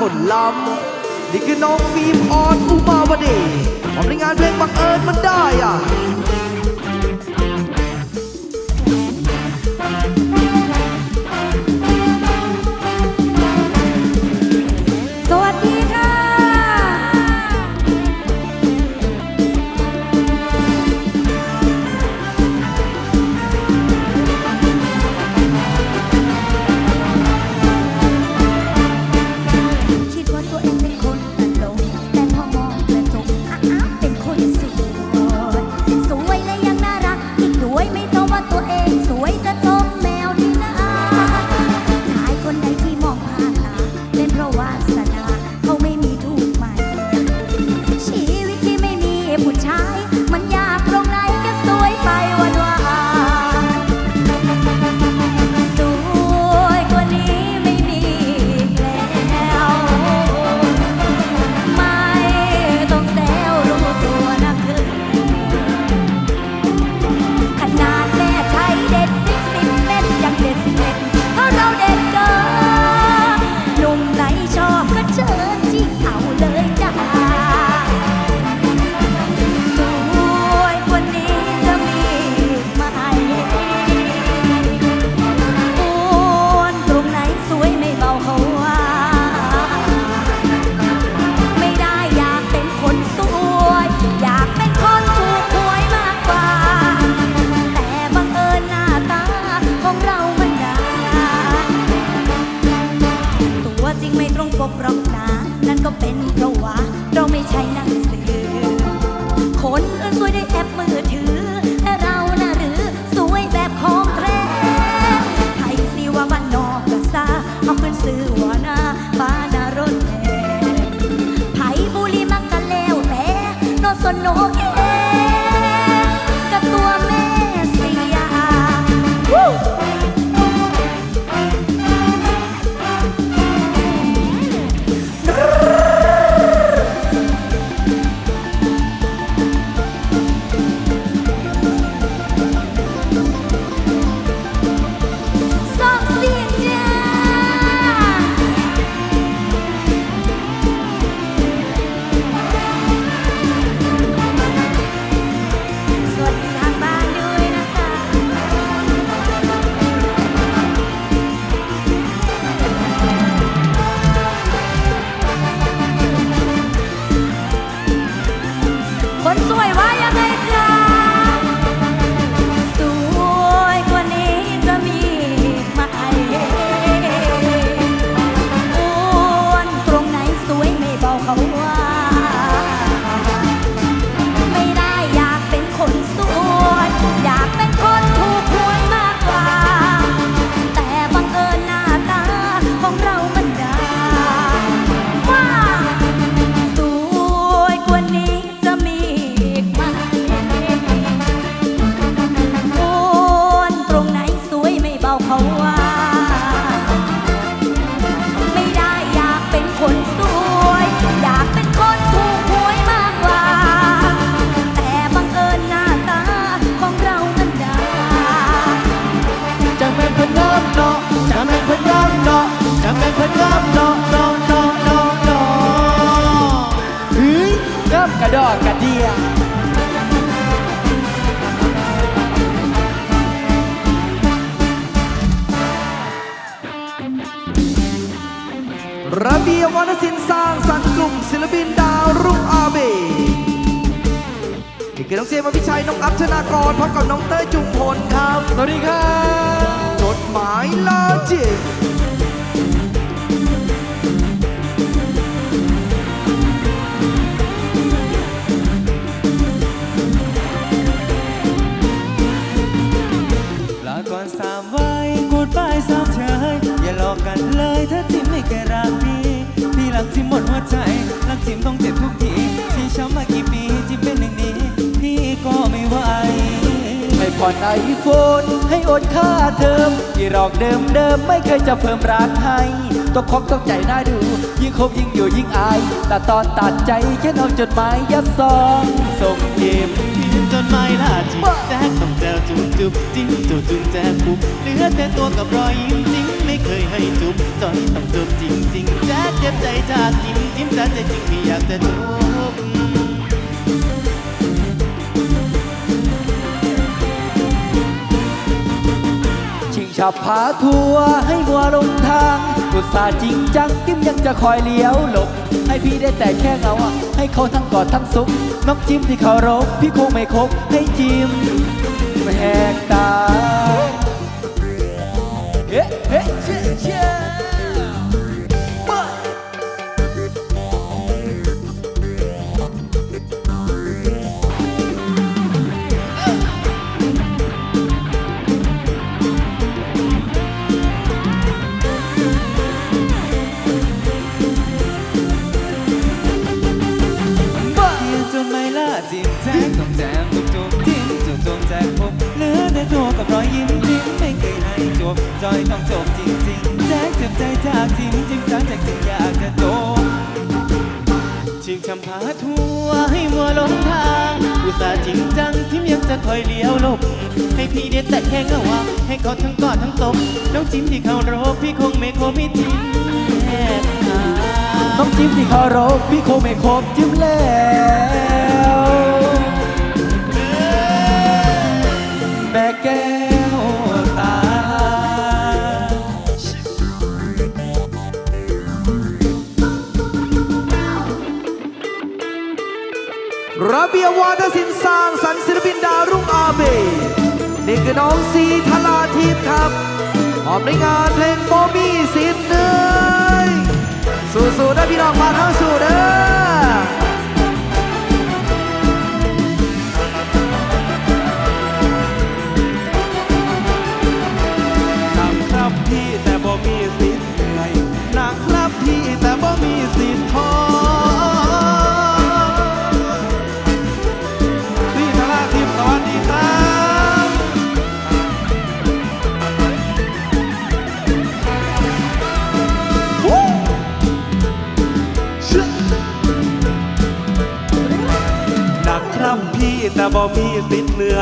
คนลำนี่คือน้องฟิล์มออนอุมาวเดย์ออกในงานเพลงบังเอิญมันได้อะ ชอบก็เชิญ เบียวรรณสินสร้างสรรค์กลุ่มศิลปินดาวรุ่งอาเบเกิดน้องเจมส์พิชัย น้องอัพธนากรพร้อมกับน้องเต้ยจุมพลครับ สวัสดีครับ จดหมายลาจิต ที่หมดหัวใจ รักจิมต้องเจ็บทุกทีที่ช้ำมากี่ปีที่เป็นอย่างนี้ พี่ก็ไม่ไหวไม่ผ่อนไอโฟนให้อดค่าเทอมที่รอกเดิมเดิมไม่เคยจะเพิ่มราคให้ตัวคอกต้องใจน่าดู ยิ่งคบยิ่งอยู่ยิ่งอาย แต่ตอนตัดใจแค่เอาจดหมายยัดซองส่งยิ้ม จนไม่ล่าจิกแจ๊กต้องแจวจุ๊บจุ๊บจิ้มจุ๊บจุ๊บแจ๊ปุ๊บเหลือแต่ตัวกับรอยยิ้มจริงไม่เคยให้จุ๊บจนต้องจุ๊บจริงจริงแจ๊กเจ็บใจจ้าจิ้มจิ้มแจ๊กใจจริงไม่อยากจะจุ๊บชิงฉับพาทัวร์ให้มัวลงทางกุศลจริงจังจิ้มยังจะคอยเลี้ยวหลบ ให้พี่ได้แต่แค่เงาอะให้เขาทั้งกอดทั้งซุกน้องจิ้มที่เคารพพี่คงไม่คบให้จิ้มแหกตาเฮ้เฮ้เชี่ยเชี่ย จิ้มแจ๊กต้องแจมจุบจุบจิ้มจุบจุบแจกผมเหลือแต่ตัวกับรอยยิ้มจิ้มไม่เคยให้จบจอยต้องจบจริงๆแจ๊กเจ็บใจจากจิ้มจิ้มจ้ากใจจริงอยากจะจบชิงชำพาทัวร์ให้มัวหลงทาง อุตส่าห์จริงจังที่ยังจะคอยเลี้ยวหลบ ให้พี่เด็ดแต่แค่เงาว่าให้เขาทั้งกอดทั้งตบน้องจิ้มที่เขารบพี่คงไม่โคไม่จิ้มแค่ทางน้องจิ้มที่เคารพพี่คงไม่ครบจิ้มแล้ว แก้วตา ระเบียบวาทศิลป์สร้างสรรค์ศิลปินดาวรุ่งอาเบนี่คือน้องซีทลาทิพย์ครับพร้อมในงานเพลงโบมี่สิทธิ์เนยสู้ๆนะพี่น้องมาทั้งสู่เด้อ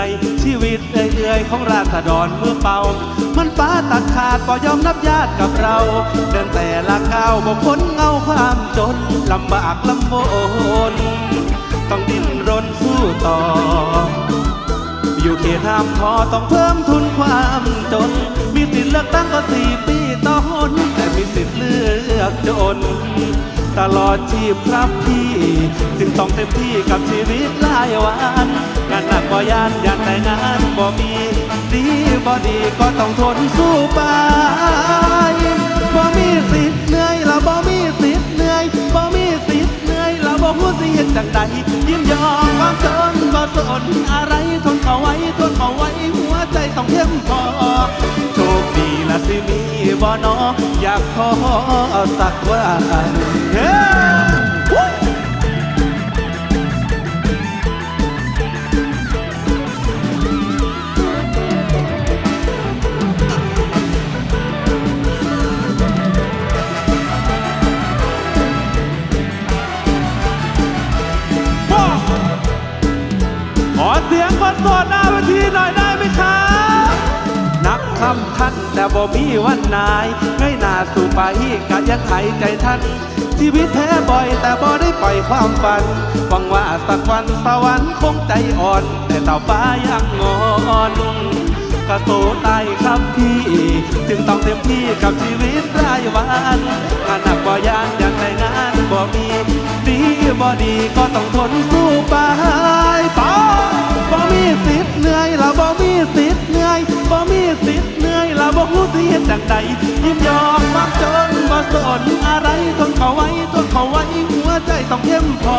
อยชีวิตเอื่อยๆของราษฎรเมื่อเป่า มันฟ้าตัดขาดบ่ยอมนับญาติกับเรา เดินแต่ละก้าวบ่พ้นเงาความจนลำบากลำบน ต้องดิ้นรนสู้ต่อ อยู่เขตห้ามพอต้องเพิ่มทุนความจน มีสิทธิ์เลือกตั้งก็สี่ปีต่อหนแต่มีสิทธิ์เลือกจน ตลอดชีพครับพี่ จึงต้องเต็มที่กับชีวิตรายวันงานหนักบ่ยานยานแต่งานบ่มี ดีบ่ดีก็ต้องทนสู้ไปบ่มีสิทธิ์เหนื่อยละบ่มีสิทธิ์เหนื่อยบ่มีสิทธิ์เหนื่อยละบ่ฮู้สิเฮ็ดจังใดยิ้มยอมความจนบ่สนอะไรทนเอาไว้ทนเอาไว้หัวใจต้องเข้มพอ สิมีบ่น้ออยากขอสักวันเฮ้ บ่มีวันนายเงยหน้าสู่ไปกะยังหายใจท่านชีวิตแพ้บ่อยแต่บ่ได้ปล่อยความฝันหวังว่าสักวันสวรรค์คงใจอ่อน แต่เต่าฟ้ายังงอนกระโตตายครับพี่ จึงต้องเต็มที่กับชีวิตรายวันงานหนักบ่ยานอยากแต่งานบ่มีดีบ่ดีก็ต้องทนสู้ไป กรู้เฮ็ดจังใดยิ้มยอมความจนบ่สนอะไรทนเขาไว้ทนเขาไว้หัวใจต้องเข้มพอ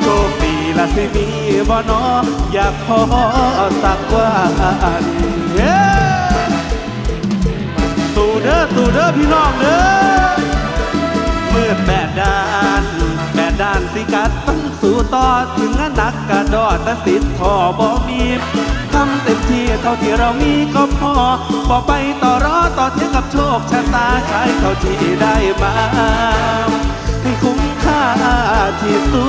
โชคดีละสิมีบ่นออยากขอสักวันสู้เด้อสู้เด้อพี่น้องเด้อเมืดแปดด้านแปดด้านสิกัดต้องสู้ต่อถึงงานหนักกระดอแต่สิทธิ์ทอบ่มีทำเต็มที่เท่าที่เรามีก็ พอบอไปต่อรอต่อเทียงกับโชคชะตาใช้เท่าที่ได้มาให้คุ้มค่าที่สุ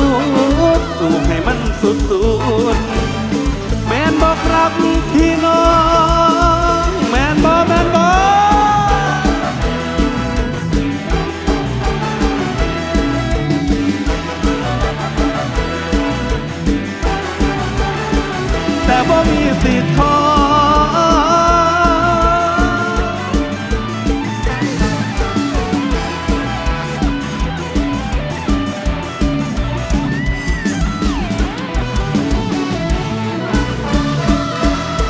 ดสูงให้มันสุดสุดแมนบอกรับที่น้องแมนบอแมนบอแต่บ่มีสิทธิ์ทอ